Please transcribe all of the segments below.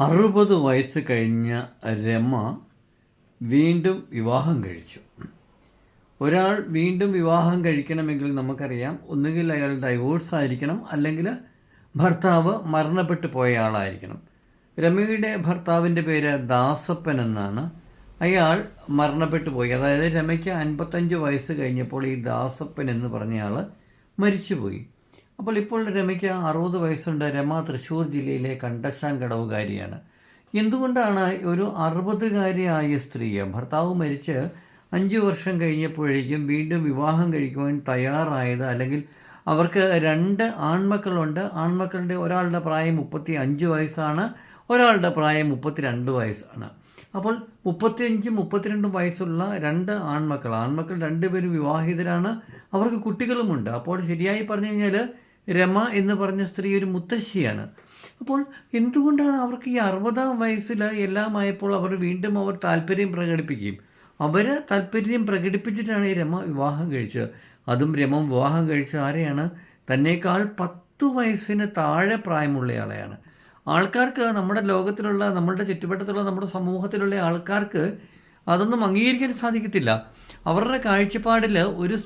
അറുപത് വയസ്സ് കഴിഞ്ഞ രമ വീണ്ടും വിവാഹം കഴിച്ചു. ഒരാൾ വീണ്ടും വിവാഹം കഴിക്കണമെങ്കിൽ നമുക്കറിയാം ഒന്നുകിൽ അയാൾ ഡൈവോഴ്സ് ആയിരിക്കണം അല്ലെങ്കിൽ ഭർത്താവ് മരണപ്പെട്ടു പോയ ആളായിരിക്കണം. രമയുടെ ഭർത്താവിന്റെ പേര് ദാസപ്പൻ എന്നാണ്. അയാൾ മരണപ്പെട്ടു പോയി. അതായത് രമയ്ക്ക് അൻപത്തഞ്ച് വയസ്സ് കഴിഞ്ഞപ്പോൾ ഈ ദാസപ്പൻ എന്ന് പറഞ്ഞയാൾ മരിച്ചുപോയി. അപ്പോൾ ഇപ്പോൾ രമയ്ക്ക് അറുപത് വയസ്സുണ്ട്. രമ തൃശ്ശൂർ ജില്ലയിലെ കണ്ടശാങ്കടവുകാരിയാണ് എന്തുകൊണ്ടാണ് ഒരു അറുപതുകാരിയായ സ്ത്രീ ഭർത്താവ് മരിച്ച് അഞ്ച് വർഷം കഴിഞ്ഞപ്പോഴേക്കും വീണ്ടും വിവാഹം കഴിക്കുവാൻ തയ്യാറായത്? അല്ലെങ്കിൽ അവർക്ക് രണ്ട് ആൺമക്കളുണ്ട്. ആൺമക്കളുടെ ഒരാളുടെ പ്രായം മുപ്പത്തി അഞ്ച് വയസ്സാണ് ഒരാളുടെ പ്രായം മുപ്പത്തിരണ്ട് വയസ്സാണ്. അപ്പോൾ മുപ്പത്തിയഞ്ച് മുപ്പത്തിരണ്ടും വയസ്സുള്ള രണ്ട് ആൺമക്കൾ ആൺമക്കൾ രണ്ടുപേരും വിവാഹിതരാണ്. അവർക്ക് കുട്ടികളുമുണ്ട്. അപ്പോൾ ശരിയായി പറഞ്ഞു കഴിഞ്ഞാൽ രമ എന്ന് പറഞ്ഞ സ്ത്രീ ഒരു മുത്തശ്ശിയാണ്. അപ്പോൾ എന്തുകൊണ്ടാണ് അവർക്ക് ഈ അറുപതാം വയസ്സിൽ എല്ലാം ആയപ്പോൾ അവർ വീണ്ടും അവർ താല്പര്യം പ്രകടിപ്പിക്കുകയും? അവർ താല്പര്യം പ്രകടിപ്പിച്ചിട്ടാണ് ഈ രമ വിവാഹം കഴിച്ചത്. അതും രമ വിവാഹം കഴിച്ച ആരെയാണ്? തന്നേക്കാൾ പത്തു വയസ്സിന് താഴെ പ്രായമുള്ളയാളെയാണ് ആൾക്കാർക്ക് നമ്മുടെ ലോകത്തിലുള്ള നമ്മളുടെ ചുറ്റുവട്ടത്തുള്ള നമ്മുടെ സമൂഹത്തിലുള്ള ആൾക്കാർക്ക് അതൊന്നും അംഗീകരിക്കാൻ സാധിക്കത്തില്ല. അവരുടെ കാഴ്ചപ്പാടിൽ ഒരു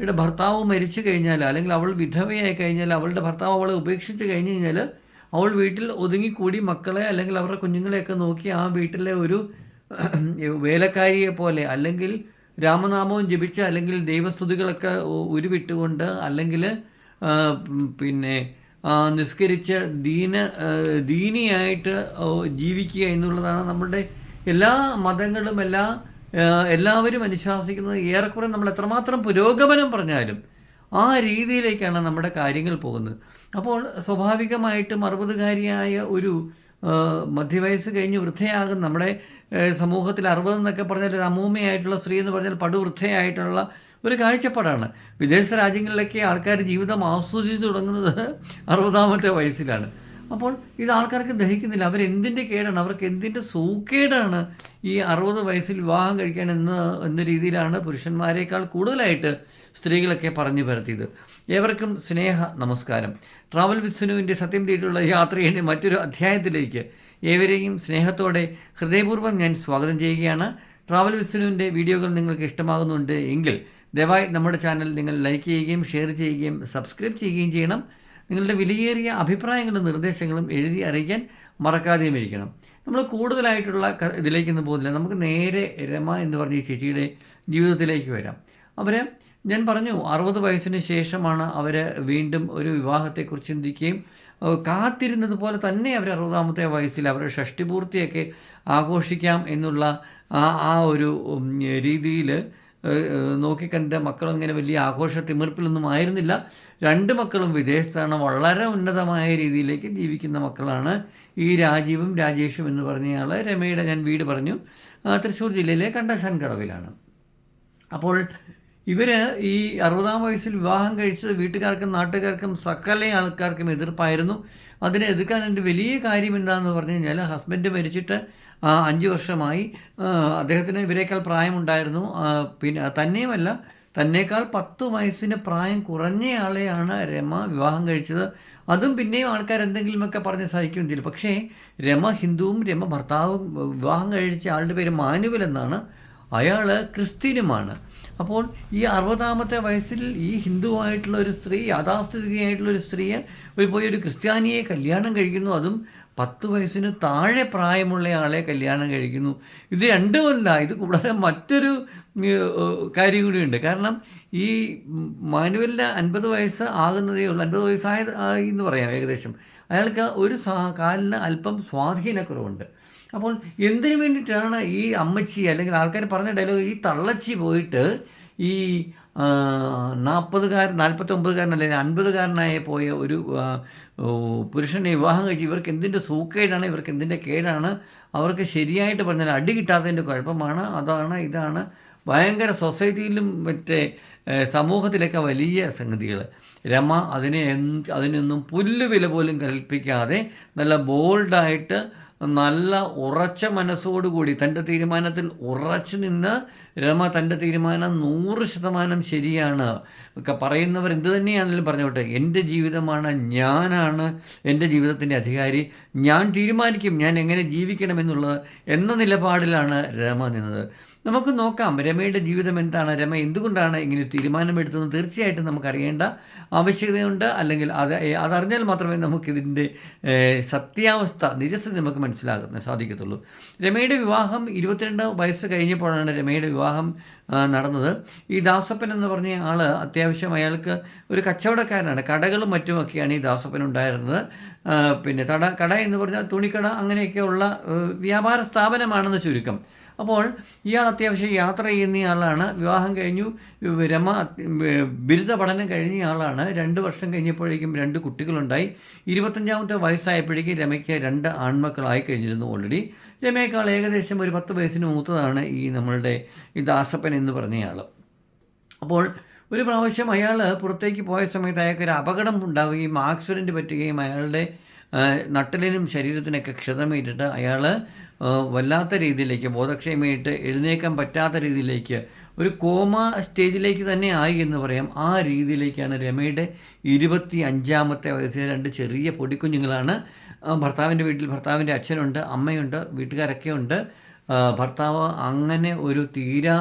സ്ത്രീയുടെ ഭർത്താവ് മരിച്ചു കഴിഞ്ഞാൽ അല്ലെങ്കിൽ അവൾ വിധവയായി കഴിഞ്ഞാൽ അവളുടെ ഭർത്താവ് അവളെ ഉപേക്ഷിച്ച് കഴിഞ്ഞ് കഴിഞ്ഞാൽ അവൾ വീട്ടിൽ ഒതുങ്ങിക്കൂടി മക്കളെ അല്ലെങ്കിൽ അവരുടെ കുഞ്ഞുങ്ങളെയൊക്കെ നോക്കി ആ വീട്ടിലെ ഒരു വേലക്കാരിയെ പോലെ അല്ലെങ്കിൽ രാമനാമവും ജപിച്ച് അല്ലെങ്കിൽ ദൈവസ്തുതികളൊക്കെ ഉരുവിട്ടുകൊണ്ട് അല്ലെങ്കിൽ പിന്നെ നിസ്കരിച്ച് ദീന ദീനിയായിട്ട് ജീവിക്കുക എന്നുള്ളതാണ് നമ്മുടെ എല്ലാ മതങ്ങളും എല്ലാ എല്ലാവരും അനുശാസിക്കുന്നത് ഏറെക്കുറെ നമ്മൾ എത്രമാത്രം പുരോഗമനം പറഞ്ഞാലും ആ രീതിയിലേക്കാണ് നമ്മുടെ കാര്യങ്ങൾ പോകുന്നത്. അപ്പോൾ സ്വാഭാവികമായിട്ടും അറുപതുകാരിയായ ഒരു മധ്യവയസ്സ് കഴിഞ്ഞ് വൃദ്ധയാകും നമ്മുടെ സമൂഹത്തിൽ അറുപത് എന്നൊക്കെ പറഞ്ഞാൽ ഒരു അമൂമ്മയായിട്ടുള്ള സ്ത്രീ എന്ന് പറഞ്ഞാൽ പടുവൃദ്ധയായിട്ടുള്ള ഒരു കാഴ്ചപ്പാടാണ്. വിദേശ രാജ്യങ്ങളിലൊക്കെ ആൾക്കാർ ജീവിതം ആസ്വദിച്ചു തുടങ്ങുന്നത് അറുപതാമത്തെ വയസ്സിലാണ്. അപ്പോൾ ഇത് ആൾക്കാർക്ക് ദഹിക്കുന്നില്ല. അവരെന്തിന്റെ കേടാണ്? അവർക്ക് എന്തിന്റെ സൂക്കേടാണ് ഈ അറുപത് വയസ്സിൽ വിവാഹം കഴിക്കാൻ എന്ന എന്ന രീതിയിലാണ് പുരുഷന്മാരെക്കാൾ കൂടുതലായിട്ട് സ്ത്രീകളൊക്കെ പറഞ്ഞു പരത്തിയത്. ഏവർക്കും സ്നേഹ നമസ്കാരം. ട്രാവൽ വിസ്നുവിന്റെ സത്യം തീട്ടുള്ള യാത്രയുടെ മറ്റൊരു അധ്യായത്തിലേക്ക് ഏവരെയും സ്നേഹത്തോടെ ഹൃദയപൂർവം ഞാൻ സ്വാഗതം ചെയ്യുകയാണ്. ട്രാവൽ വിസ്നുവിന്റെ വീഡിയോകൾ നിങ്ങൾക്ക് ഇഷ്ടമാകുന്നുണ്ട് എങ്കിൽ ദയവായി നമ്മുടെ ചാനൽ നിങ്ങൾ ലൈക്ക് ചെയ്യുകയും ഷെയർ ചെയ്യുകയും സബ്സ്ക്രൈബ് ചെയ്യുകയും ചെയ്യണം. നിങ്ങളുടെ വിലയേറിയ അഭിപ്രായങ്ങളും നിർദ്ദേശങ്ങളും എഴുതി അറിയിക്കാൻ മറക്കാതെയും ഇരിക്കണം നമ്മൾ കൂടുതലായിട്ടുള്ള ഇതിലേക്ക് ഇതിലേക്കൊന്നും പോകുന്നില്ല. നമുക്ക് നേരെ രമ എന്ന് പറഞ്ഞ ഈ ചേച്ചിയുടെ ജീവിതത്തിലേക്ക് വരാം. അവർ ഞാൻ പറഞ്ഞു അറുപത് വയസ്സിന് ശേഷമാണ് അവർ വീണ്ടും ഒരു വിവാഹത്തെക്കുറിച്ച് ചിന്തിക്കുകയും കാത്തിരുന്നത് പോലെ തന്നെ അവർ അറുപതാമത്തെ വയസ്സിൽ അവരുടെ ഷഷ്ടിപൂർത്തിയൊക്കെ ആഘോഷിക്കാം എന്നുള്ള ആ ആ ഒരു രീതിയിൽ നോക്കിക്കണ്ട മക്കളും ഇങ്ങനെ വലിയ ആഘോഷ തിമിർപ്പിലൊന്നും ആയിരുന്നില്ല. രണ്ട് മക്കളും വിദേശത്താണ്. വളരെ ഉന്നതമായ രീതിയിലേക്ക് ജീവിക്കുന്ന മക്കളാണ് ഈ രാജീവും രാജേഷും എന്ന് പറഞ്ഞയാൾ രമയുടെ ഞാൻ വീട് പറഞ്ഞു. തൃശ്ശൂർ ജില്ലയിലെ കണ്ടശൻകടവിലാണ് അപ്പോൾ ഇവർ ഈ അറുപതാം വയസ്സിൽ വിവാഹം കഴിച്ചത് വീട്ടുകാർക്കും നാട്ടുകാർക്കും സകല ആൾക്കാർക്കും എതിർപ്പായിരുന്നു. അതിനെ എതിർക്കാൻ എന്റെ വലിയ കാര്യം എന്താണെന്ന് പറഞ്ഞു കഴിഞ്ഞാൽ ഹസ്ബൻഡ് മരിച്ചിട്ട് അഞ്ച് വർഷമായി അദ്ദേഹത്തിന് ഇവരേക്കാൾ പ്രായമുണ്ടായിരുന്നു. പിന്നെ തന്നെയുമല്ല തന്നേക്കാൾ പത്ത് വയസ്സിന് പ്രായം കുറഞ്ഞയാളെയാണ് രമ വിവാഹം കഴിച്ചത്. അതും പിന്നെയും ആൾക്കാർ എന്തെങ്കിലുമൊക്കെ പറഞ്ഞ് ചെയ്തു. പക്ഷേ രമ ഹിന്ദുവും രമ ഭർത്താവും വിവാഹം കഴിച്ച ആളുടെ പേര് മാനുവൽ എന്നാണ്. അയാൾ ക്രിസ്ത്യനുമാണ്. അപ്പോൾ ഈ അറുപതാമത്തെ വയസ്സിൽ ഈ ഹിന്ദുവായിട്ടുള്ള ഒരു സ്ത്രീ യാഥാസ്ഥിതികയായിട്ടുള്ള ഒരു സ്ത്രീയെ ഒരു പോയി ഒരു ക്രിസ്ത്യാനിയെ കല്യാണം കഴിക്കുന്നു. അതും പത്ത് വയസ്സിന് താഴെ പ്രായമുള്ള ആളെ കല്യാണം കഴിക്കുന്നു. ഇത് രണ്ടുമല്ല ഇത് കൂടാതെ മറ്റൊരു കാര്യം കൂടിയുണ്ട് കാരണം ഈ മാനുവലിന് അൻപത് വയസ്സ് ആകുന്നതേ ഉള്ളൂ. അൻപത് വയസ്സായത് എന്ന് പറയാം ഏകദേശം. അയാൾക്ക് ഒരു കാലിന് അല്പം സ്വാധീനക്കുറവുണ്ട് അപ്പോൾ എന്തിനു വേണ്ടിയിട്ടാണ് ഈ അമ്മച്ചി അല്ലെങ്കിൽ ആൾക്കാർ പറഞ്ഞ ഡയലോഗ് ഈ തള്ളച്ചി പോയിട്ട് ഈ നാൽപ്പതുകാരൻ നാൽപ്പത്തൊമ്പതുകാരൻ അല്ലെങ്കിൽ അൻപതുകാരനായ പോയ ഒരു പുരുഷനെ വിവാഹം കഴിച്ച് ഇവർക്ക് എന്തിന്റെ സൂക്കേടാണ് ഇവർക്ക് എന്തിന്റെ കേടാണ് അവർക്ക് ശരിയായിട്ട് പറഞ്ഞാൽ അടി കിട്ടാത്തതിന്റെ കുഴപ്പമാണ്. അതാണ് ഇതാണ് ഭയങ്കര സൊസൈറ്റിയിലും മറ്റേ സമൂഹത്തിലൊക്കെ വലിയ സംഗതികൾ രമ അതിനെ അതിനൊന്നും പുല്ലുവില പോലും കൽപ്പിക്കാതെ നല്ല ബോൾഡായിട്ട് നല്ല ഉറച്ച മനസ്സോടുകൂടി തന്റെ തീരുമാനത്തിൽ ഉറച്ചു നിന്ന് രമ തന്റെ തീരുമാനം നൂറ് ശതമാനം ശരിയാണ്. ഒക്കെ പറയുന്നവർ എന്ത് തന്നെയാണെങ്കിലും പറഞ്ഞോട്ടെ എന്റെ ജീവിതമാണ് ഞാനാണ് എന്റെ ജീവിതത്തിന്റെ അധികാരി ഞാൻ തീരുമാനിക്കും ഞാൻ എങ്ങനെ ജീവിക്കണമെന്നുള്ളത് എന്ന നിലപാടിലാണ് രമ നിന്നത്. നമുക്ക് നോക്കാം. രമയുടെ ജീവിതം എന്താണ്? രമ എന്തുകൊണ്ടാണ് ഇങ്ങനെ തീരുമാനമെടുത്തതെന്ന് തീരുമാനമെടുത്തത് തീർച്ചയായിട്ടും നമുക്കറിയേണ്ട ആവശ്യകതയുണ്ട്. അല്ലെങ്കിൽ അത് അതറിഞ്ഞാൽ മാത്രമേ നമുക്കിതിന്റെ സത്യാവസ്ഥ നിജസ്ഥിതി നമുക്ക് മനസ്സിലാകുന്ന സാധിക്കത്തുള്ളൂ. രമയുടെ വിവാഹം ഇരുപത്തിരണ്ട് വയസ്സ് കഴിഞ്ഞപ്പോഴാണ് രമയുടെ വിവാഹം നടന്നത്. ഈ ദാസപ്പൻ എന്ന് പറഞ്ഞ ആൾ അത്യാവശ്യം അയാൾക്ക് ഒരു കച്ചവടക്കാരനാണ്. കടകളും മറ്റുമൊക്കെയാണ് ഈ ദാസപ്പൻ ഉണ്ടായിരുന്നത്. പിന്നെ തട കട എന്ന് പറഞ്ഞാൽ തുണിക്കട അങ്ങനെയൊക്കെയുള്ള വ്യാപാര സ്ഥാപനമാണെന്ന് ചുരുക്കം. അപ്പോൾ ഇയാൾ അത്യാവശ്യം യാത്ര ചെയ്യുന്ന ആളാണ് വിവാഹം കഴിഞ്ഞു. രമ ബിരുദ പഠനം കഴിഞ്ഞ ആളാണ് രണ്ട് വർഷം കഴിഞ്ഞപ്പോഴേക്കും രണ്ട് കുട്ടികളുണ്ടായി. ഇരുപത്തഞ്ചാമത്തെ വയസ്സായപ്പോഴേക്കും രമയ്ക്ക് രണ്ട് ആൺമക്കളായി കഴിഞ്ഞിരുന്നു ഓൾറെഡി രമയേക്കാൾ ഏകദേശം ഒരു പത്ത് വയസ്സിന് മൂത്തതാണ് ഈ നമ്മളുടെ ഈ ദാസപ്പൻ എന്ന് പറഞ്ഞയാൾ അപ്പോൾ ഒരു പ്രാവശ്യം അയാൾ പുറത്തേക്ക് പോയ സമയത്ത് അയാൾക്ക് ഒരു അപകടം ഉണ്ടാവുകയും ആക്സിഡന്റ് പറ്റുകയും അയാളുടെ നട്ടലിനും ശരീരത്തിനൊക്കെ ക്ഷതമേറ്റിട്ട് അയാൾ വല്ലാത്ത രീതിയിലേക്ക് ബോധക്ഷയമേറ്റ് എഴുന്നേക്കാൻ പറ്റാത്ത രീതിയിലേക്ക് ഒരു കോമ സ്റ്റേജിലേക്ക് തന്നെ ആയി എന്ന് പറയാം. ആ രീതിയിലേക്കാണ് രമയുടെ ഇരുപത്തി അഞ്ചാമത്തെ വയസ്സിലെ രണ്ട് ചെറിയ പൊടിക്കുഞ്ഞുങ്ങളാണ്. ഭർത്താവിന്റെ വീട്ടിൽ ഭർത്താവിന്റെ അച്ഛനുണ്ട് അമ്മയുണ്ട് വീട്ടുകാരൊക്കെ ഉണ്ട് ഭർത്താവ് അങ്ങനെ ഒരു തീരാ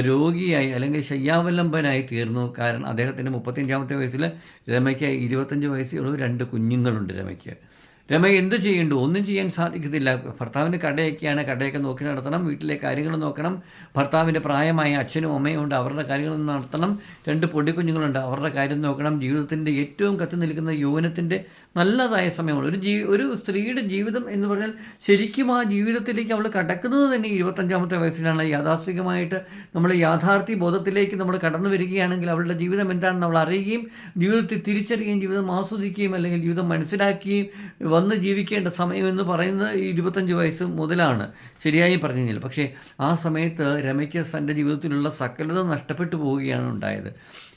രോഗിയായി അല്ലെങ്കിൽ ശയ്യാവലംബനായി തീർന്നു. കാരണം അദ്ദേഹത്തിന്റെ മുപ്പത്തിയഞ്ചാമത്തെ വയസ്സിൽ രമയ്ക്ക് ഇരുപത്തഞ്ച് വയസ്സേ ഉള്ളൂ. രണ്ട് കുഞ്ഞുങ്ങളുണ്ട് രമയ്ക്ക്. രമ എന്ത് ചെയ്യേണ്ടു? ഒന്നും ചെയ്യാൻ സാധിക്കത്തില്ല. ഭർത്താവിന്റെ കടയൊക്കെയാണ്. കടയൊക്കെ നോക്കി നടത്തണം. വീട്ടിലെ കാര്യങ്ങൾ നോക്കണം. ഭർത്താവിന്റെ പ്രായമായ അച്ഛനും അമ്മയും ഉണ്ട്. അവരുടെ കാര്യങ്ങൾ നടത്തണം. രണ്ട് പൊടിക്കുഞ്ഞുങ്ങളുണ്ട് അവരുടെ കാര്യം നോക്കണം. ജീവിതത്തിന്റെ ഏറ്റവും കത്തി നിൽക്കുന്ന യൗവനത്തിന്റെ നല്ലതായ സമയമാണ്. ഒരു ജീ ഒരു സ്ത്രീയുടെ ജീവിതം എന്ന് പറഞ്ഞാൽ ശരിക്കും ആ ജീവിതത്തിലേക്ക് അവൾ കടക്കുന്നത് തന്നെ ഇരുപത്തഞ്ചാമത്തെ വയസ്സിലാണ്. യാഥാസ്ഥികമായിട്ട് നമ്മൾ യാഥാർത്ഥ്യ ബോധത്തിലേക്ക് നമ്മൾ കടന്നു വരികയാണെങ്കിൽ അവളുടെ ജീവിതം എന്താണെന്ന് അവൾ അറിയുകയും ജീവിതത്തെ തിരിച്ചറിയുകയും ജീവിതം ആസ്വദിക്കുകയും അല്ലെങ്കിൽ ജീവിതം മനസ്സിലാക്കുകയും വന്ന് ജീവിക്കേണ്ട സമയം എന്ന് പറയുന്നത് ഈ ഇരുപത്തഞ്ച് വയസ്സ് മുതലാണ്. ശരിയായി പറഞ്ഞു പക്ഷേ ആ സമയത്ത് രമയ്ക്ക് തന്റെ ജീവിതത്തിലുള്ള സകലത നഷ്ടപ്പെട്ടു പോവുകയാണ് ഉണ്ടായത്.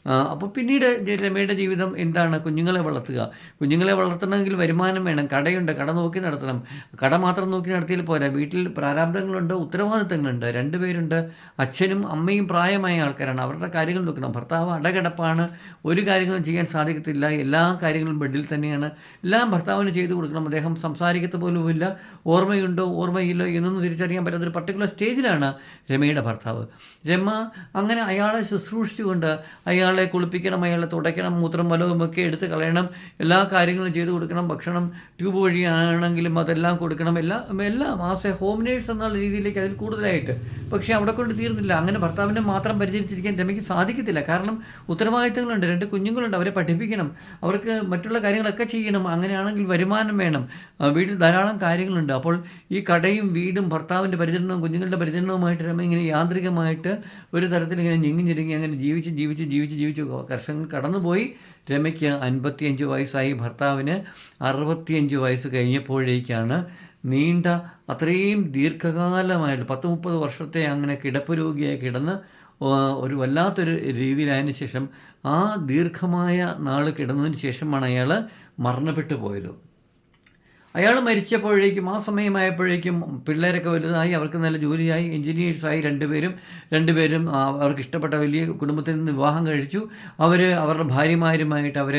അപ്പോൾ പിന്നീട് രമയുടെ ജീവിതം എന്താണ്? കുഞ്ഞുങ്ങളെ വളർത്തുക. കുഞ്ഞുങ്ങളെ വളർത്തണമെങ്കിൽ വരുമാനം വേണം കടയുണ്ട് കട നോക്കി നടത്തണം. കട മാത്രം നോക്കി നടത്തിയാൽ പോരാ. വീട്ടിൽ പ്രാരാബ്ദങ്ങളുണ്ട് ഉത്തരവാദിത്തങ്ങളുണ്ട്. രണ്ടുപേരുണ്ട് അച്ഛനും അമ്മയും പ്രായമായ ആൾക്കാരാണ്. അവരുടെ കാര്യങ്ങൾ നോക്കണം. ഭർത്താവ് അടകടപ്പാണ്. ഒരു കാര്യങ്ങളും ചെയ്യാൻ സാധിക്കത്തില്ല. എല്ലാ കാര്യങ്ങളും ബെഡിൽ തന്നെയാണ്. എല്ലാം ഭർത്താവിന് ചെയ്തു കൊടുക്കണം. അദ്ദേഹം സംസാരിക്കത്ത പോലുമില്ല ഓർമ്മയുണ്ടോ? ഓർമ്മയില്ലോ? എന്നൊന്നും തിരിച്ചറിയാൻ പറ്റാത്ത ഒരു പർട്ടിക്കുലർ സ്റ്റേജിലാണ് രമയുടെ ഭർത്താവ്. രമ അങ്ങനെ അയാളെ ശുശ്രൂഷിച്ചുകൊണ്ട് അയാളെ കുളിപ്പിക്കണം അയാളെ തുടയ്ക്കണം മൂത്രം മലവും ഒക്കെ എടുത്ത് കളയണം എല്ലാ കാര്യങ്ങളും ചെയ്തു കൊടുക്കണം ഭക്ഷണം ട്യൂബ് വഴിയാണെങ്കിലും അതെല്ലാം കൊടുക്കണം. എല്ലാം എല്ലാം ആസ് എ ഹോം നേഴ്സ് എന്നുള്ള രീതിയിലേക്ക് അതിൽ കൂടുതലായിട്ട്. പക്ഷേ അവിടെ കൊണ്ട് തീർന്നില്ല. അങ്ങനെ ഭർത്താവിനെ മാത്രം പരിചരിച്ചിരിക്കാൻ രമയ്ക്ക് സാധിക്കത്തില്ല. കാരണം ഉത്തരവാദിത്തങ്ങളുണ്ട്. രണ്ട് കുഞ്ഞുങ്ങളുണ്ട്. അവരെ പഠിപ്പിക്കണം. അവർക്ക് മറ്റുള്ള കാര്യങ്ങളൊക്കെ ചെയ്യണം. അങ്ങനെയാണെങ്കിൽ വരുമാനം വേണം. വീട്ടിൽ ധാരാളം കാര്യങ്ങളുണ്ട്. അപ്പോൾ ഈ കടയും വീടും ഭർത്താവിന്റെ പരിചരണവും കുഞ്ഞുങ്ങളുടെ പരിചരണവുമായിട്ട് രമ ഇങ്ങനെ യാന്ത്രികമായിട്ട് ഒരു തരത്തിൽ ഇങ്ങനെ ഞെങ്ങി ഞെരുങ്ങി അങ്ങനെ ജീവിച്ച് ജീവിച്ച് ജീവിച്ച് ജീവിച്ച് കർഷകൻ കടന്നുപോയി. രമയ്ക്ക് അൻപത്തിയഞ്ച് വയസ്സായി. ഭർത്താവിന് അറുപത്തിയഞ്ച് വയസ്സ് കഴിഞ്ഞപ്പോഴേക്കാണ് നീണ്ട അത്രയും ദീർഘകാലമായിട്ട് പത്ത് മുപ്പത് വർഷത്തെ അങ്ങനെ കിടപ്പ് രോഗിയായി കിടന്ന് ഒരു വല്ലാത്തൊരു രീതിയിലായതിനു ശേഷം ആ ദീർഘമായ നാൾ കിടന്നതിന് ശേഷമാണ് അയാൾ മരണപ്പെട്ടു പോയത്. അയാൾ മരിച്ചപ്പോഴേക്കും ആ സമയമായപ്പോഴേക്കും പിള്ളേരൊക്കെ വലുതായി അവർക്ക് നല്ല ജോലിയായി എൻജിനീയേഴ്സായി രണ്ടുപേരും രണ്ടുപേരും അവർക്ക് ഇഷ്ടപ്പെട്ട വലിയ കുടുംബത്തിൽ നിന്ന് വിവാഹം കഴിച്ചു. അവർ അവരുടെ ഭാര്യമാരുമായിട്ട് അവർ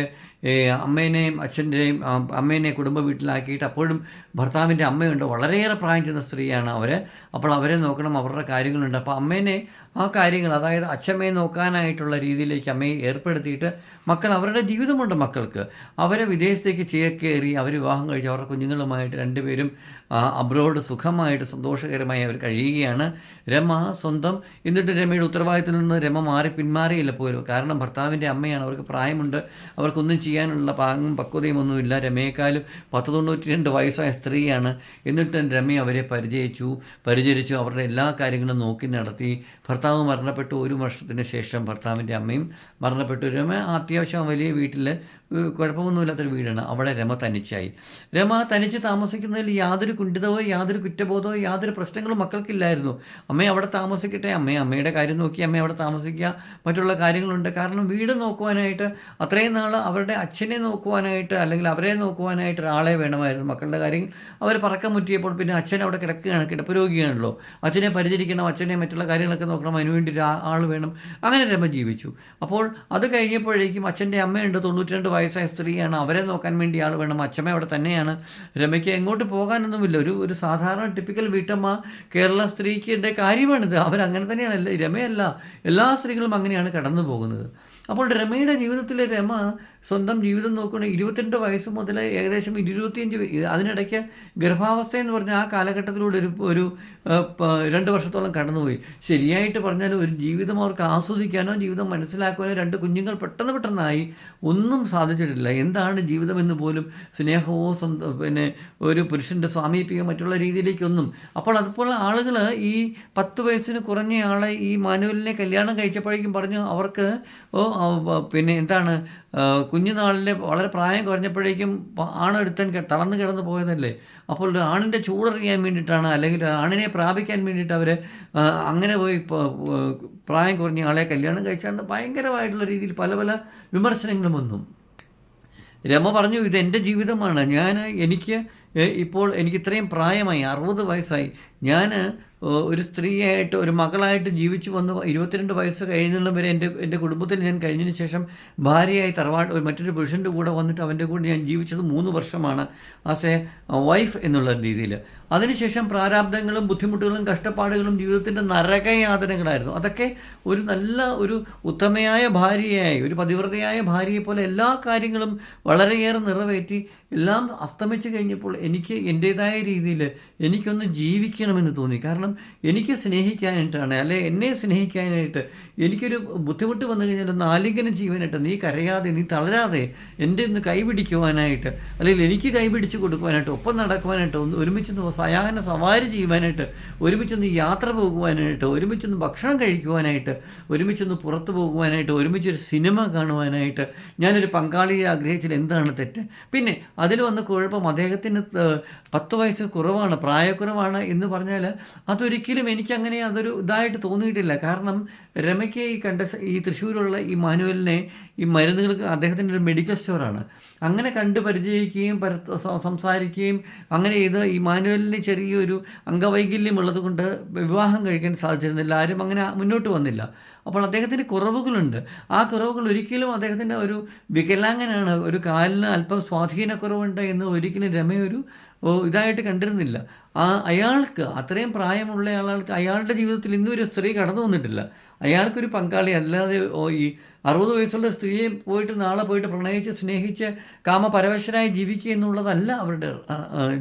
അമ്മേനെയും അച്ഛന്റെയും അമ്മേനെ കുടുംബ വീട്ടിലാക്കിയിട്ട് അപ്പോഴും ഭർത്താവിന്റെ അമ്മയുണ്ട്. വളരെയേറെ പ്രായം ചെന്ന സ്ത്രീയാണ് അവർ അപ്പോൾ അവരെ നോക്കണം അവരുടെ കാര്യങ്ങളുണ്ട്. അപ്പോൾ അമ്മേനെ ആ കാര്യങ്ങൾ അതായത് അച്ഛമ്മയെ നോക്കാനായിട്ടുള്ള രീതിയിലേക്ക് അമ്മയെ ഏർപ്പെടുത്തിയിട്ട് മക്കൾ അവരുടെ ജീവിതമുണ്ട് മക്കൾക്ക്. അവരെ വിദേശത്തേക്ക് ചേക്കേറി അവർ വിവാഹം കഴിച്ച് അവരുടെ കുഞ്ഞുങ്ങളുമായിട്ട് രണ്ടുപേരും അബ്രോഡ് സുഖമായിട്ട് സന്തോഷകരമായി അവർ കഴിയുകയാണ്. രമ സ്വന്തം. എന്നിട്ട് രമയുടെ ഉത്തരവാദിത്തത്തിൽ നിന്ന് രമ മാറി പിന്മാറിയില്ല പോലും. കാരണം ഭർത്താവിന്റെ അമ്മയാണ് അവർക്ക് പ്രായമുണ്ട്. അവർക്കൊന്നും ചെയ്യാനുള്ള പാങ്ങും പക്വതയും ഒന്നുമില്ല. രമയേക്കാളും പത്ത് തൊണ്ണൂറ്റി രണ്ട് വയസ്സായ സ്ത്രീയാണ്. എന്നിട്ട് രമ അവരെ പരിചയിച്ചു. പരിചരിച്ചു. അവരുടെ എല്ലാ കാര്യങ്ങളും നോക്കി നടത്തി. ഭർത്താവ് മരണപ്പെട്ടു ഒരു വർഷത്തിന് ശേഷം ഭർത്താവിന്റെ അമ്മയും മരണപ്പെട്ടു. രമ അത്യാവശ്യം വലിയ വീട്ടിൽ കുഴപ്പമൊന്നുമില്ലാത്തൊരു വീടാണ്. അവിടെ രമ തനിച്ചായി. രമ തനിച്ച് താമസിക്കുന്നതിൽ യാതൊരു കുണ്ഠിതവോ യാതൊരു കുറ്റബോധമോ യാതൊരു പ്രശ്നങ്ങളും മക്കൾക്കില്ലായിരുന്നു. അമ്മ അവിടെ താമസിക്കട്ടെ അമ്മ അമ്മയുടെ കാര്യം നോക്കി അമ്മ അവിടെ താമസിക്കുക മറ്റുള്ള കാര്യങ്ങളുണ്ട്. കാരണം വീട് നോക്കുവാനായിട്ട് അത്രയും നാൾ അവരുടെ അച്ഛനെ നോക്കുവാനായിട്ട് അല്ലെങ്കിൽ അവരെ നോക്കുവാനായിട്ട് ഒരാളെ വേണമായിരുന്നു. മക്കളുടെ കാര്യം അവർ പറക്കം മുറ്റിയപ്പോൾ പിന്നെ അച്ഛൻ അവിടെ കിടക്കുകയാണ് കിടപ്പ് രോഗിയാണല്ലോ. അച്ഛനെ പരിചരിക്കണം അച്ഛനെ മറ്റുള്ള കാര്യങ്ങളൊക്കെ നോക്കണം അതിനുവേണ്ടി ഒരു ആൾ വേണം. അങ്ങനെ രമ ജീവിച്ചു. അപ്പോൾ അത് കഴിഞ്ഞപ്പോഴേക്കും അച്ഛന്റെ അമ്മയുണ്ട് തൊണ്ണൂറ്റിരണ്ട് വയസ്സായ സ്ത്രീയാണ്. അവരെ നോക്കാൻ വേണ്ടി ആൾ വേണം. അച്ഛമ്മ അവിടെ തന്നെയാണ്. രമയ്ക്ക് എങ്ങോട്ട് പോകാനൊന്നുമില്ല. ഒരു ഒരു സാധാരണ ടിപ്പിക്കൽ വീട്ടമ്മ കേരള സ്ത്രീക്കിന്റെ കാര്യമാണിത്. അവരങ്ങനെ തന്നെയാണ്. രമയല്ല. എല്ലാ സ്ത്രീകളും അങ്ങനെയാണ് കടന്നു പോകുന്നത്. അപ്പോൾ രമയുടെ ജീവിതത്തിലെ രമ സ്വന്തം ജീവിതം നോക്കുകയാണെങ്കിൽ ഇരുപത്തിരണ്ട് വയസ്സ് മുതൽ ഏകദേശം ഇരുപത്തിയഞ്ച് അതിനിടയ്ക്ക് ഗർഭാവസ്ഥ എന്ന് പറഞ്ഞ ആ കാലഘട്ടത്തിലൂടെ ഒരു ഒരു രണ്ട് വർഷത്തോളം കടന്നുപോയി. ശരിയായിട്ട് പറഞ്ഞാൽ ഒരു ജീവിതം അവർക്ക് ആസ്വദിക്കാനോ ജീവിതം മനസ്സിലാക്കാനോ രണ്ട് കുഞ്ഞുങ്ങൾ പെട്ടെന്ന് പെട്ടെന്നായി ഒന്നും സാധിച്ചിട്ടില്ല. എന്താണ് ജീവിതമെന്ന് പോലും സ്നേഹമോ പിന്നെ ഒരു പുരുഷന്റെ സ്വാമീപ്യമോ മറ്റുള്ള രീതിയിലേക്കൊന്നും. അപ്പോൾ അതുപോലെ ആളുകൾ ഈ പത്ത് വയസ്സിന് കുറഞ്ഞ ആളെ ഈ മാനുവലിനെ കല്യാണം കഴിച്ചപ്പോഴേക്കും പറഞ്ഞു അവർക്ക് പിന്നെ എന്താണ് കുഞ്ഞുനാളിലെ വളരെ പ്രായം കുറഞ്ഞപ്പോഴേക്കും ആണെടുത്തൻ തളർന്നു കിടന്ന് പോയതല്ലേ? അപ്പോൾ ആണിന്റെ ചൂടറിയാൻ വേണ്ടിയിട്ടാണ് അല്ലെങ്കിൽ ആണിനെ പ്രാപിക്കാൻ വേണ്ടിയിട്ട് അവർ അങ്ങനെ പോയി പ്രായം കുറഞ്ഞ ആളെ കല്യാണം കഴിച്ചാണ് ഭയങ്കരമായിട്ടുള്ള രീതിയിൽ പല പല വിമർശനങ്ങളും വന്നു. രമ പറഞ്ഞു ഇത് എന്റെ ജീവിതമാണ്. ഞാൻ എനിക്ക് ഇപ്പോൾ എനിക്ക് ഇത്രയും പ്രായമായി അറുപത് വയസ്സായി. ഞാൻ ഒരു സ്ത്രീയായിട്ട് ഒരു മകളായിട്ട് ജീവിച്ചു വന്ന് ഇരുപത്തിരണ്ട് വയസ്സ് കഴിയുന്നിടം വരെ എന്റെ എന്റെ കുടുംബത്തിൽ ഞാൻ കഴിഞ്ഞതിന് ശേഷം ഭാര്യയായി തറവാട് മറ്റൊരു പുരുഷന്റെ കൂടെ വന്നിട്ട് അവന്റെ കൂടെ ഞാൻ ജീവിച്ചത് മൂന്ന് വർഷമാണ്. ആസ് എ വൈഫ് എന്നുള്ള രീതിയിൽ. അതിനുശേഷം പ്രാരാബ്ദങ്ങളും ബുദ്ധിമുട്ടുകളും കഷ്ടപ്പാടുകളും ജീവിതത്തിന്റെ നരകയാതനകളായിരുന്നു അതൊക്കെ ഒരു നല്ല ഒരു ഉത്തമയായ ഭാര്യയായി ഒരു പതിവ്രതയായ ഭാര്യയെ പോലെ എല്ലാ കാര്യങ്ങളും വളരെയേറെ നിറവേറ്റി എല്ലാം അസ്തമിച്ച് കഴിഞ്ഞപ്പോൾ എനിക്ക് എന്റേതായ രീതിയിൽ എനിക്കൊന്ന് ജീവിക്കണമെന്ന് തോന്നി. കാരണം എനിക്ക് സ്നേഹിക്കാനായിട്ടാണ് അല്ലെ എന്നെ സ്നേഹിക്കാനായിട്ട് എനിക്കൊരു ബുദ്ധിമുട്ട് വന്നു കഴിഞ്ഞാൽ ഒന്ന് ആലിംഗനം നീ കരയാതെ നീ തളരാതെ എന്റെ ഒന്ന് കൈപിടിക്കുവാനായിട്ട് അല്ലെങ്കിൽ എനിക്ക് കൈപിടിച്ച് കൊടുക്കുവാനായിട്ട് ഒപ്പം നടക്കുവാനായിട്ട് ഒന്ന് ഒരുമിച്ചൊന്ന് സയാഹന സവാരി ചെയ്യുവാനായിട്ട് ഒരുമിച്ചൊന്ന് യാത്ര പോകുവാനായിട്ട് ഒരുമിച്ചൊന്ന് ഭക്ഷണം കഴിക്കുവാനായിട്ട് ഒരുമിച്ചൊന്ന് പുറത്തു പോകുവാനായിട്ട് ഒരുമിച്ചൊരു സിനിമ കാണുവാനായിട്ട് ഞാനൊരു പങ്കാളിയെ ആഗ്രഹിച്ചാൽ എന്താണ് തെറ്റ്? പിന്നെ അതിൽ വന്ന കുഴപ്പം അദ്ദേഹത്തിന് പത്ത് വയസ്സ് കുറവാണ് പ്രായക്കുറവാണ് എന്ന് പറഞ്ഞാൽ അതൊരിക്കലും എനിക്കങ്ങനെ അതൊരു ഇതായിട്ട് തോന്നിയിട്ടില്ല. കാരണം രമയ്ക്ക് ഈ കണ്ട ഈ തൃശ്ശൂരുള്ള ഈ മാനുവലിനെ ഈ മരുന്നുകൾക്ക് അദ്ദേഹത്തിന്റെ ഒരു മെഡിക്കൽ സ്റ്റോറാണ് അങ്ങനെ കണ്ട് പരിചയിക്കുകയും പര- സംസാരിക്കുകയും അങ്ങനെ ചെയ്ത് ഈ മാനുവലിന് ചെറിയൊരു അംഗവൈകല്യം ഉള്ളത് കൊണ്ട് വിവാഹം കഴിക്കാൻ സാധിച്ചിരുന്നില്ല. ആരും അങ്ങനെ മുന്നോട്ട് വന്നില്ല. അപ്പോൾ അദ്ദേഹത്തിന് കുറവുകളുണ്ട്. ആ കുറവുകൾ ഒരിക്കലും അദ്ദേഹത്തിന്റെ ഒരു വികലാംഗനാണ് ഒരു കാലിന് അല്പം സ്വാധീനക്കുറവുണ്ട് എന്ന് ഒരിക്കലും രമയൊരു ഒരു ഇതായിട്ട് കണ്ടിരുന്നില്ല. ആ അയാൾക്ക് അത്രയും പ്രായമുള്ള ആൾക്ക് അയാളുടെ ജീവിതത്തിൽ ഇന്നും ഒരു സ്ത്രീ കടന്നു വന്നിട്ടില്ല. അയാൾക്കൊരു പങ്കാളി അല്ലാതെ ഈ അറുപത് വയസ്സുള്ള സ്ത്രീയെ പോയിട്ട് നാളെ പോയിട്ട് പ്രണയിച്ച് സ്നേഹിച്ച് കാമപരവശരായി ജീവിക്കുക എന്നുള്ളതല്ല അവരുടെ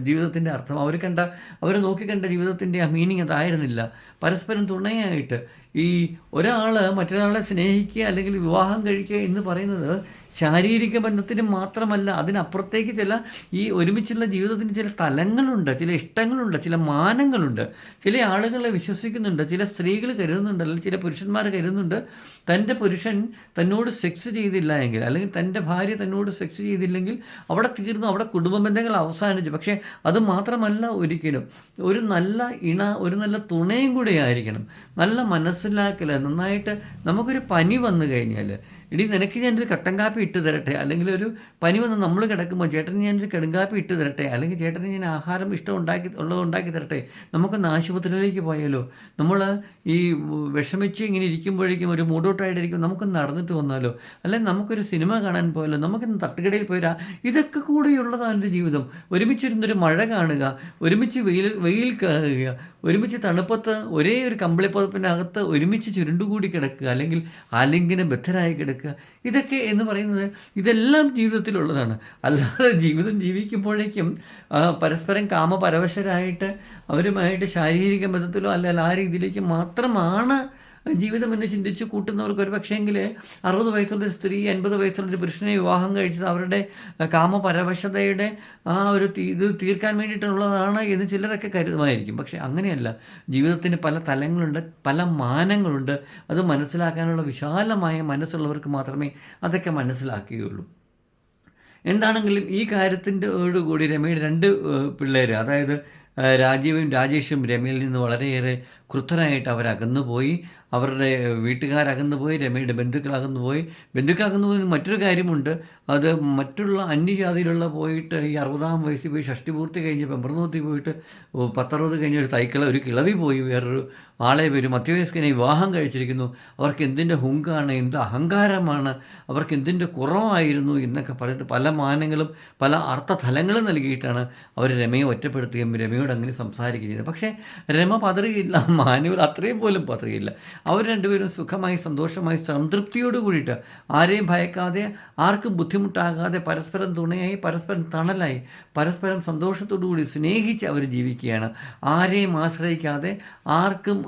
ജീവിതത്തിന്റെ അർത്ഥം. അവർ കണ്ട അവർ നോക്കിക്കണ്ട ജീവിതത്തിന്റെ ആ മീനിങ് അതായിരുന്നില്ല. പരസ്പരം തുണയായിട്ട് ഈ ഒരാൾ മറ്റൊരാളെ സ്നേഹിക്കുക അല്ലെങ്കിൽ വിവാഹം കഴിക്കുക എന്ന് പറയുന്നത് ശാരീരിക ബന്ധത്തിന് മാത്രമല്ല അതിനപ്പുറത്തേക്ക് ചില ഈ ഒരുമിച്ചുള്ള ജീവിതത്തിന് ചില തലങ്ങളുണ്ട് ചില ഇഷ്ടങ്ങളുണ്ട് ചില മാനങ്ങളുണ്ട്. ചില ആളുകളെ വിശ്വസിക്കുന്നുണ്ട് ചില സ്ത്രീകൾ കരുതുന്നുണ്ട് അല്ലെങ്കിൽ ചില പുരുഷന്മാർ കരുതുന്നുണ്ട് തന്റെ പുരുഷൻ തന്നോട് സെക്സ് ചെയ്തില്ല എങ്കിൽ അല്ലെങ്കിൽ തന്റെ ഭാര്യ തന്നോട് സെക്സ് ചെയ്തില്ലെങ്കിൽ അവിടെ തീർന്നു അവിടെ കുടുംബ ബന്ധങ്ങൾ അവസാനിച്ചു. പക്ഷേ അത് മാത്രമല്ല ഒരിക്കലും. ഒരു നല്ല ഇണ ഒരു നല്ല തുണയും കൂടെ ആയിരിക്കണം. നല്ല മനസ്സിലാക്കൽ നന്നായിട്ട് നമുക്കൊരു പനി വന്നു കഴിഞ്ഞാൽ ഇടി നിനക്ക് ഞാനൊരു കട്ടൻ കാപ്പി ഇട്ട് തരട്ടെ? അല്ലെങ്കിൽ ഒരു പനി വന്ന് നമ്മൾ കിടക്കുമ്പോൾ ചേട്ടന് ഞാനൊരു കടുങ്കാപ്പി ഇട്ട് തരട്ടെ? അല്ലെങ്കിൽ ചേട്ടന് ഞാൻ ആഹാരം ഇഷ്ടം ഉണ്ടാക്കി ഉള്ളത് ഉണ്ടാക്കി തരട്ടെ? നമുക്കൊന്ന് ആശുപത്രിയിലേക്ക് പോയാലോ? നമ്മൾ ഈ വിഷമിച്ച് ഇങ്ങനെ ഇരിക്കുമ്പോഴേക്കും ഒരു മൂടോട്ടായിട്ടിരിക്കും നമുക്കൊന്ന് നടന്നിട്ട് വന്നാലോ? അല്ലെങ്കിൽ നമുക്കൊരു സിനിമ കാണാൻ പോയാലോ? നമുക്കൊന്ന് തട്ടുകടയിൽ പോയാൽ ഇതൊക്കെ കൂടിയുള്ളതാണ് എന്റെ ജീവിതം. ഒരുമിച്ചിരുന്നൊരു മഴ കാണുക ഒരുമിച്ച് വെയിൽ വെയിൽ കാണുക ഒരുമിച്ച് തണുപ്പത്ത് ഒരേ ഒരു കമ്പിളിപ്പതപ്പിനകത്ത് ഒരുമിച്ച് ചുരുണ്ടുകൂടി കിടക്കുക അല്ലെങ്കിൽ ആലിംഗന ബദ്ധരായി കിടക്കുക ഇതൊക്കെ എന്ന് പറയുന്നത് ഇതെല്ലാം ജീവിതത്തിലുള്ളതാണ്. അല്ലാതെ ജീവിതം ജീവിക്കുമ്പോഴേക്കും പരസ്പരം കാമപരവശരായിട്ട് അവരുമായിട്ട് ശാരീരിക ബന്ധത്തിലോ അല്ലെങ്കിൽ ആ രീതിയിലേക്ക് മാത്രമാണ് ജീവിതം എന്ന് ചിന്തിച്ച് കൂട്ടുന്നവർക്ക് ഒരു പക്ഷേങ്കിൽ അറുപത് വയസ്സുള്ള സ്ത്രീ എൺപത് വയസ്സുള്ള ഒരു പുരുഷനെ വിവാഹം കഴിച്ചത് അവരുടെ കാമപരവശതയുടെ ആ ഒരു ഇത് തീർക്കാൻ വേണ്ടിയിട്ടുള്ളതാണ് എന്ന് ചിലരൊക്കെ കരുതുമായിരിക്കും. പക്ഷേ അങ്ങനെയല്ല. ജീവിതത്തിന് പല തലങ്ങളുണ്ട് പല മാനങ്ങളുണ്ട്. അത് മനസ്സിലാക്കാനുള്ള വിശാലമായ മനസ്സുള്ളവർക്ക് മാത്രമേ അതൊക്കെ മനസ്സിലാക്കുകയുള്ളൂ. എന്താണെങ്കിലും ഈ കാര്യത്തിന്റെ കൂടി രമയുടെ രണ്ട് പിള്ളേർ അതായത് രാജീവും രാജേഷും രമയിൽ നിന്ന് വളരെയേറെ ക്രുദ്ധരായിട്ട് അവരകന്നുപോയി അവരുടെ വീട്ടുകാരകന്നു പോയി രമയുടെ ബന്ധുക്കൾ അകന്നു പോയി ബന്ധുക്കൾ അകന്നു പോയി മറ്റൊരു കാര്യമുണ്ട്. അത് മറ്റുള്ള അന്യജാതിയിലുള്ള പോയിട്ട് ഈ അറുപതാം വയസ്സിൽ പോയി ഷഷ്ടിപൂർത്തി കഴിഞ്ഞ് പെമ്പറന്നൂത്തി പോയിട്ട് പത്തറുപത് കഴിഞ്ഞ ഒരു തൈക്കള ഒരു കിളവി പോയി വേറൊരു ആളെ ഒരു മധ്യവയസ്കനെ വിവാഹം കഴിച്ചിരിക്കുന്നു. അവർക്ക് എന്തിന്റെ ഹുങ്കാണ് എന്ത് അഹങ്കാരമാണ് അവർക്ക് എന്തിന്റെ കുറവായിരുന്നു എന്നൊക്കെ പറഞ്ഞിട്ട് പല മാനങ്ങളും പല അർത്ഥതലങ്ങളും നൽകിയിട്ടാണ് അവർ രമയെ ഒറ്റപ്പെടുത്തുകയും രമയോട് അങ്ങനെ സംസാരിക്കുകയും ചെയ്തത്. പക്ഷേ രമ പതറുകയില്ല മാനുവൽ അത്രയും പോലും പതറുകയില്ല അവർ രണ്ടുപേരും സുഖമായി സന്തോഷമായി സംതൃപ്തിയോട് കൂടിയിട്ട് ആരെയും ഭയക്കാതെ ആർക്കും ബുദ്ധിമുട്ടാകാതെ പരസ്പരം തുണയായി പരസ്പരം തണലായി പരസ്പരം സന്തോഷത്തോടുകൂടി സ്നേഹിച്ച് അവർ ജീവിക്കുകയാണ്. ആരെയും ആശ്രയിക്കാതെ ആർക്കും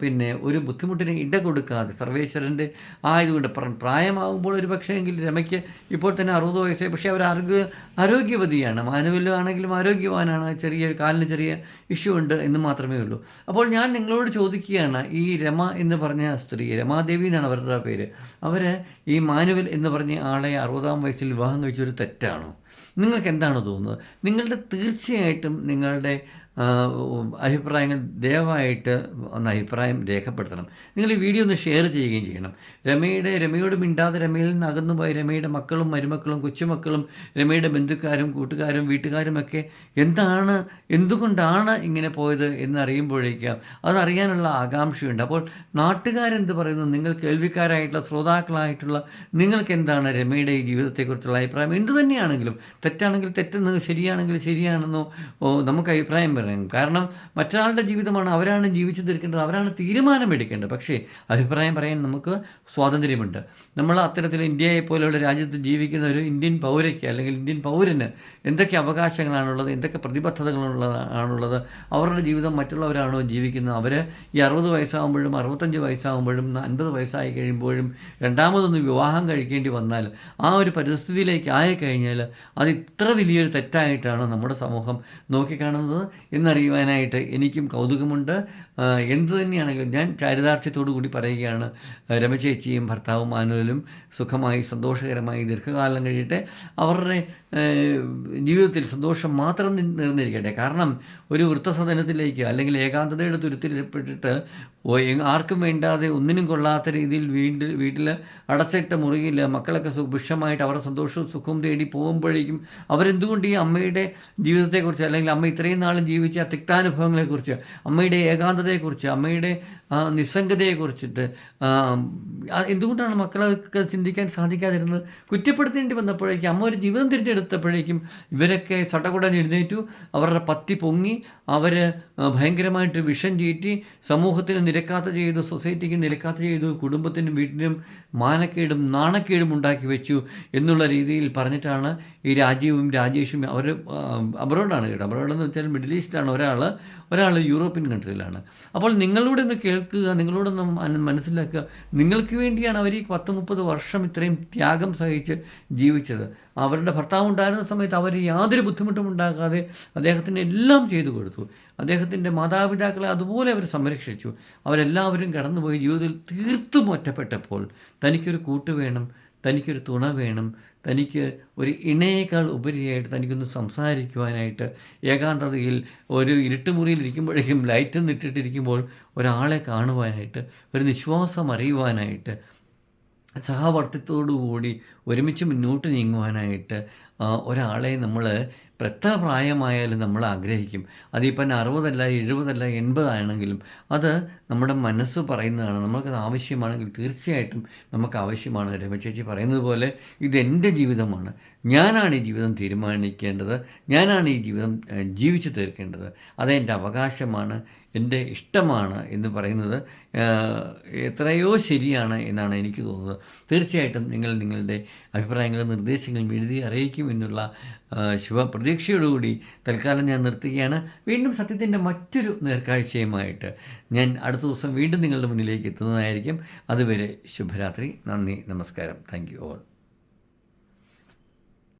പിന്നെ ഒരു ബുദ്ധിമുട്ടിനെ ഇട കൊടുക്കാതെ. സർവേശ്വരന്റെ ആയതുകൊണ്ട് പ്രായമാകുമ്പോൾ ഒരു പക്ഷേ എങ്കിൽ രമയ്ക്ക് ഇപ്പോൾ തന്നെ അറുപത് വയസ്സായി. പക്ഷേ അവർ ആരോഗ്യ ആരോഗ്യവതിയാണ്. മാനുവലാണെങ്കിലും ആരോഗ്യവാനാണ്. ചെറിയ കാലിന് ചെറിയ ഇഷ്യൂ ഉണ്ട് എന്ന് മാത്രമേ ഉള്ളൂ. അപ്പോൾ ഞാൻ നിങ്ങളോട് ചോദിക്കുകയാണ് ഈ രമ എന്ന് പറഞ്ഞ സ്ത്രീ രമാദേവി എന്നാണ് അവരുടെ പേര്. അവർ ഈ മാനുവൽ എന്ന് പറഞ്ഞ ആളെ അറുപതാം വയസ്സിൽ വിവാഹം കഴിച്ചൊരു തെറ്റാണോ? നിങ്ങൾക്ക് എന്താണ് തോന്നുന്നത്? നിങ്ങളുടെ തീർച്ചയായിട്ടും നിങ്ങളുടെ അഭിപ്രായങ്ങൾ ദയവായിട്ട് ഒന്ന് അഭിപ്രായം രേഖപ്പെടുത്തണം. നിങ്ങൾ ഈ വീഡിയോ ഒന്ന് ഷെയർ ചെയ്യുകയും ചെയ്യണം. രമയുടെ രമയോട് മിണ്ടാതെ രമയിൽ നിന്ന് അകന്നു പോയ രമയുടെ മക്കളും മരുമക്കളും കൊച്ചുമക്കളും രമയുടെ ബന്ധുക്കാരും കൂട്ടുകാരും വീട്ടുകാരുമൊക്കെ എന്താണ് എന്തുകൊണ്ടാണ് ഇങ്ങനെ പോയത് എന്നറിയുമ്പോഴേക്കും അതറിയാനുള്ള ആകാംക്ഷയുണ്ട്. അപ്പോൾ നാട്ടുകാരെന്ത് പറയുന്നു? നിങ്ങൾ കേൾവിക്കാരായിട്ടുള്ള ശ്രോതാക്കളായിട്ടുള്ള നിങ്ങൾക്ക് എന്താണ് രമയുടെ ഈ ജീവിതത്തെക്കുറിച്ചുള്ള അഭിപ്രായം? എന്തു തന്നെയാണെങ്കിലും തെറ്റാണെങ്കിൽ തെറ്റെന്ന് ശരിയാണെങ്കിൽ ശരിയാണെന്നോ നമുക്ക് അഭിപ്രായം പറയാം കാരണം മറ്റൊരാളുടെ ജീവിതമാണ് അവരാണ് ജീവിച്ചു തീർക്കേണ്ടത് അവരാണ് തീരുമാനമെടുക്കേണ്ടത് പക്ഷേ അഭിപ്രായം പറയാൻ നമുക്ക് സ്വാതന്ത്ര്യമുണ്ട്. നമ്മൾ അത്തരത്തിൽ ഇന്ത്യയെ പോലെയുള്ള രാജ്യത്ത് ജീവിക്കുന്ന ഒരു ഇന്ത്യൻ പൗരയ്ക്ക് അല്ലെങ്കിൽ ഇന്ത്യൻ പൗരന് എന്തൊക്കെ അവകാശങ്ങളാണുള്ളത് എന്തൊക്കെ പ്രതിബദ്ധതകളുള്ള ആണുള്ളത് അവരുടെ ജീവിതം മറ്റുള്ളവരാണോ ജീവിക്കുന്നത്? അവർ ഈ അറുപത് വയസ്സാകുമ്പോഴും അറുപത്തഞ്ച് വയസ്സാകുമ്പോഴും അൻപത് വയസ്സായി കഴിയുമ്പോഴും രണ്ടാമതൊന്ന് വിവാഹം കഴിക്കേണ്ടി വന്നാൽ ആ ഒരു പരിസ്ഥിതിയിലേക്ക് ആയി കഴിഞ്ഞാൽ അത് ഇത്ര വലിയൊരു തെറ്റായിട്ടാണ് നമ്മുടെ സമൂഹം നോക്കിക്കാണുന്നത്. എന്നറിയുവാനായിട്ട് എനിക്കും കൗതുകമുണ്ട്. എന്തു തന്നെയാണെങ്കിലും ഞാൻ ചാരിതാർത്ഥ്യത്തോടു കൂടി പറയുകയാണ്. രമചേച്ചിയും ഭർത്താവും മാനുവലും സുഖമായി സന്തോഷകരമായി ദീർഘകാലം കഴിയട്ടെ. അവരുടെ ജീവിതത്തിൽ സന്തോഷം മാത്രം നിറഞ്ഞിരിക്കട്ടെ. കാരണം ഒരു വൃത്തസദനത്തിലേക്ക് അല്ലെങ്കിൽ ഏകാന്തതയുടെ തുരുത്തിൽപ്പെട്ടിട്ട് ഓ- ആർക്കും വേണ്ടാതെ ഒന്നിനും കൊള്ളാത്ത രീതിയിൽ വീട്ടിൽ വീട്ടിൽ അടച്ചിട്ട മുറിയിൽ മക്കളൊക്കെ സുഭിക്ഷമായിട്ട് അവരുടെ സന്തോഷവും സുഖവും തേടി പോകുമ്പോഴേക്കും അവരെന്തുകൊണ്ട് ഈ അമ്മയുടെ ജീവിതത്തെക്കുറിച്ച് അല്ലെങ്കിൽ അമ്മ ഇത്രയും നാളും ജീവിച്ച തിക്താനുഭവങ്ങളെക്കുറിച്ച് അമ്മയുടെ ഏകാന്തതയെക്കുറിച്ച് അമ്മയുടെ നിസ്സംഗതയെക്കുറിച്ചിട്ട് എന്തുകൊണ്ടാണ് മക്കളൊക്കെ ചിന്തിക്കാൻ സാധിക്കാതിരുന്നത്? കുറ്റപ്പെടുത്തേണ്ടി വന്നപ്പോഴേക്കും അമ്മ ഒരു ജീവിതം തിരഞ്ഞെടുത്തപ്പോഴേക്കും ഇവരൊക്കെ സടകുടൻ എഴുന്നേറ്റു. അവരുടെ പത്തി പൊങ്ങി അവർ ഭയങ്കരമായിട്ട് വിഷം ചീറ്റി സമൂഹത്തിന് നിരക്കാത്ത ചെയ്തു സൊസൈറ്റിക്ക് നിരക്കാത്ത ചെയ്തു കുടുംബത്തിനും വീട്ടിനും മാനക്കേടും നാണക്കേടും ഉണ്ടാക്കി വെച്ചു എന്നുള്ള രീതിയിൽ പറഞ്ഞിട്ടാണ് ഈ രാജീവും രാജേഷും അവർ അബ്രോഡാണ് കേട്ടോ. അബ്രോഡ് എന്ന് വെച്ചാൽ മിഡിൽ ഈസ്റ്റാണ് ഒരാൾ ഒരാൾ യൂറോപ്യൻ കൺട്രിയിലാണ്. അപ്പോൾ നിങ്ങളോട് ഒന്ന് കേൾക്കുക നിങ്ങളോടൊന്ന് മനസ്സിലാക്കുക. നിങ്ങൾക്ക് വേണ്ടിയാണ് അവർ ഈ പത്ത് മുപ്പത് വർഷം ഇത്രയും ത്യാഗം സഹിച്ച് ജീവിച്ചത്. അവരുടെ ഭർത്താവ് ഉണ്ടായിരുന്ന സമയത്ത് അവർ യാതൊരു ബുദ്ധിമുട്ടും ഉണ്ടാകാതെ അദ്ദേഹത്തിന് എല്ലാം ചെയ്തു കൊടുത്തു. അദ്ദേഹത്തിന്റെ മാതാപിതാക്കളെ അതുപോലെ അവർ സംരക്ഷിച്ചു. അവരെല്ലാവരും കടന്നുപോയി ജീവിതത്തിൽ തീർത്തും ഒറ്റപ്പെട്ടപ്പോൾ തനിക്കൊരു കൂട്ട് വേണം തനിക്കൊരു തുണ വേണം തനിക്ക് ഒരു ഇണയേക്കാൾ ഉപരിയായിട്ട് തനിക്കൊന്ന് സംസാരിക്കുവാനായിട്ട് ഏകാന്തതയിൽ ഒരു ഇരുട്ടുമുറിയിൽ ഇരിക്കുമ്പോഴേക്കും ലൈറ്റ് നിട്ടിട്ടിരിക്കുമ്പോൾ ഒരാളെ കാണുവാനായിട്ട് ഒരു നിശ്വാസം അറിയുവാനായിട്ട് സഹവർത്തിത്തോടുകൂടി ഒരുമിച്ച് മുന്നോട്ട് നീങ്ങുവാനായിട്ട് ഒരാളെ നമ്മൾ എത്ര പ്രായമായാലും നമ്മൾ ആഗ്രഹിക്കും. അതിപ്പം അറുപതല്ല എഴുപതല്ല എൺപതാണെങ്കിലും അത് നമ്മുടെ മനസ്സ് പറയുന്നതാണ്. നമുക്കത് ആവശ്യമാണെങ്കിൽ തീർച്ചയായിട്ടും നമുക്ക് ആവശ്യമാണ്. രമചേച്ചി പറയുന്നത് പോലെ ഇതെന്റെ ജീവിതമാണ്. ഞാനാണ് ഈ ജീവിതം തീരുമാനിക്കേണ്ടത്. ഞാനാണ് ഈ ജീവിതം ജീവിച്ചു തീർക്കേണ്ടത്. അതെന്റെ അവകാശമാണ്. എന്റെ ഇഷ്ടമാണ് എന്ന് പറയുന്നത് എത്രയോ ശരിയാണ് എന്നാണ് എനിക്ക് തോന്നുന്നത്. തീർച്ചയായിട്ടും നിങ്ങൾ നിങ്ങളുടെ അഭിപ്രായങ്ങളും നിർദ്ദേശങ്ങളും എഴുതി അറിയിക്കും എന്നുള്ള ശുഭപ്രതീക്ഷയോടുകൂടി തൽക്കാലം ഞാൻ നിർത്തുകയാണ്. വീണ്ടും സത്യത്തിന്റെ മറ്റൊരു നേർക്കാഴ്ചയുമായിട്ട് ഞാൻ അടുത്ത ദിവസം വീണ്ടും നിങ്ങളുടെ മുന്നിലേക്ക് എത്തുന്നതായിരിക്കും. അതുവരെ ശുഭരാത്രി. നന്ദി നമസ്കാരം. Thank you all.